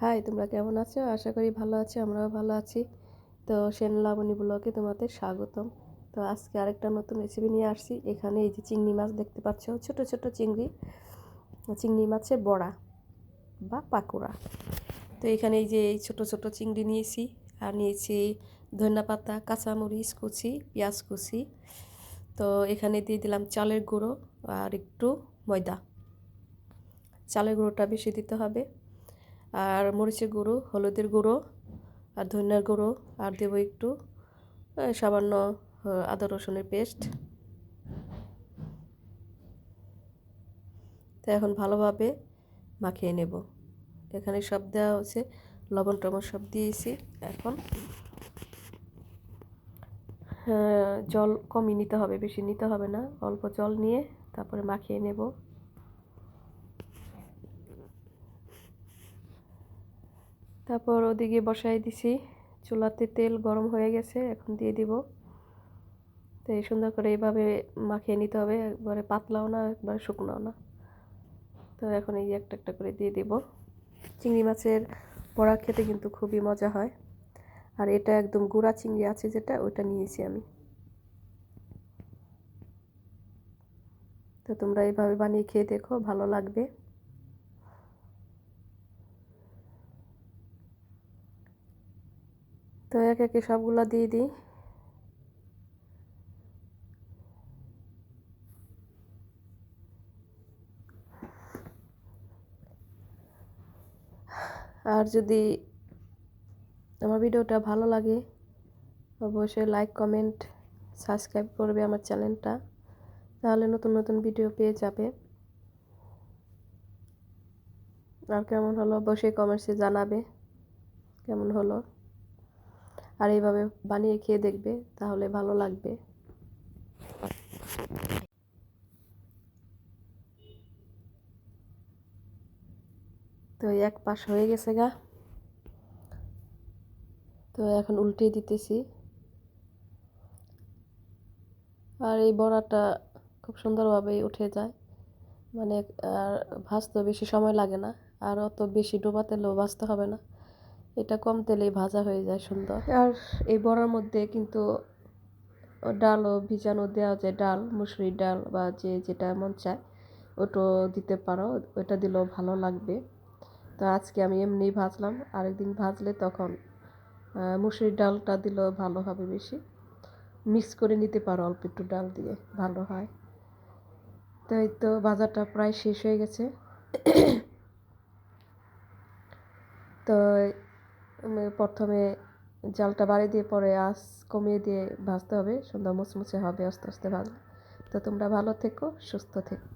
High তোমরা কেমন আছো? আশা করি ভালো আছো, আমরাও ভালো আছি। তো সেন লাবণী ব্লগে তোমাদের স্বাগতম। তো আজকে আরেকটা নতুন রেসিপি নিয়ে আসছি। এখানে এই যে চিংড়ি মাছ দেখতে পাচ্ছ, ছোট ছোট চিংড়ি। চিংড়ি মাছের বড়া বা পাকোড়া। তো এখানে এই যে এই ছোটো ছোটো চিংড়ি নিয়েছি, আর নিয়েছি ধনিয়া পাতা, কাঁচামরিচ কুচি, পেঁয়াজ কুচি। তো এখানে দিয়ে দিলাম চালের গুঁড়ো আর একটু ময়দা। চালের গুঁড়োটা বেশি দিতে হবে। আর মরিচের গুঁড়ো, হলুদের গুঁড়ো, আর ধনিয়ার গুঁড়ো, আর দেবো একটু সামান্য আদা রসুনের পেস্ট। তো এখন ভালোভাবে মাখিয়ে নেব। এখানে সব দেওয়া হচ্ছে লবণ টবণ সব দিয়েছি এখন। জল কমই নিতে হবে, বেশি নিতে হবে না, অল্প জল নিয়ে তারপরে মাখিয়ে নেব। তারপর ওদিকে বসাই দিছি। চুলাতে তেল গরম হয়ে গেছে, এখন দিয়ে দিব। তো এই সুন্দর করে এইভাবে মাখিয়ে নিতে হবে, একবারে পাতলাও না, একবারে শুকনাও না। তো এখন এই একটা একটা করে দিয়ে দিব। চিংড়ি মাছের বড়া খেতে কিন্তু খুবই মজা হয়। আর এটা একদম গুঁড়া চিংড়ি আছে যেটা, ওইটা নিয়েছি আমি। তো তোমরা এইভাবে বানিয়ে খেয়ে দেখো, ভালো লাগবে। তো এক একে সবগুলো দিয়ে দিই। আর যদি আমার ভিডিওটা ভালো লাগে, অবশ্যই লাইক কমেন্ট সাবস্ক্রাইব করবে আমার চ্যানেলটা। তাহলে নতুন নতুন ভিডিও পেয়ে যাবে। আর কেমন হলো অবশ্যই কমেন্টসে জানাবে। কেমন হলো? আর এইভাবে বানিয়ে খেয়ে দেখবে, তাহলে ভালো লাগবে। তো এক পাশ হয়ে গেছে গা। তো এখন উল্টে দিতেছি। আর এই বড়াটা খুব সুন্দরভাবেই উঠে যায়। মানে আর ভাজতে বেশি সময় লাগে না। আর অত বেশি ডোবা তেলেও ভাজতে হবে না। এটা কম তেলেই ভাজা হয়ে যায় সুন্দর। আর এই বড়ার মধ্যে কিন্তু ডালও ভিজানো দেওয়া যায়, ডাল, মুসুরির ডাল বা যে যেটা মন চায় ওটাও দিতে পারো, ওটা দিলেও ভালো লাগবে। তো আজকে আমি এমনি ভাজলাম, আরেকদিন ভাজলে তখন মুসুরির ডালটা দিলেও ভালো হবে বেশি। মিক্স করে নিতে পারো, অল্প একটু ডাল দিয়ে, ভালো হয়। তো এই তো বাজারটা প্রায় শেষ হয়ে গেছে তো প্রথমে জালটা বাড়ি দিয়ে পরে আঁচ কমিয়ে দিয়ে ভাজতে হবে সুন্দর মুচমুচে হবে আস্তে আস্তে ভাজলে তো তোমরা ভালো থেকো, সুস্থ থেকো।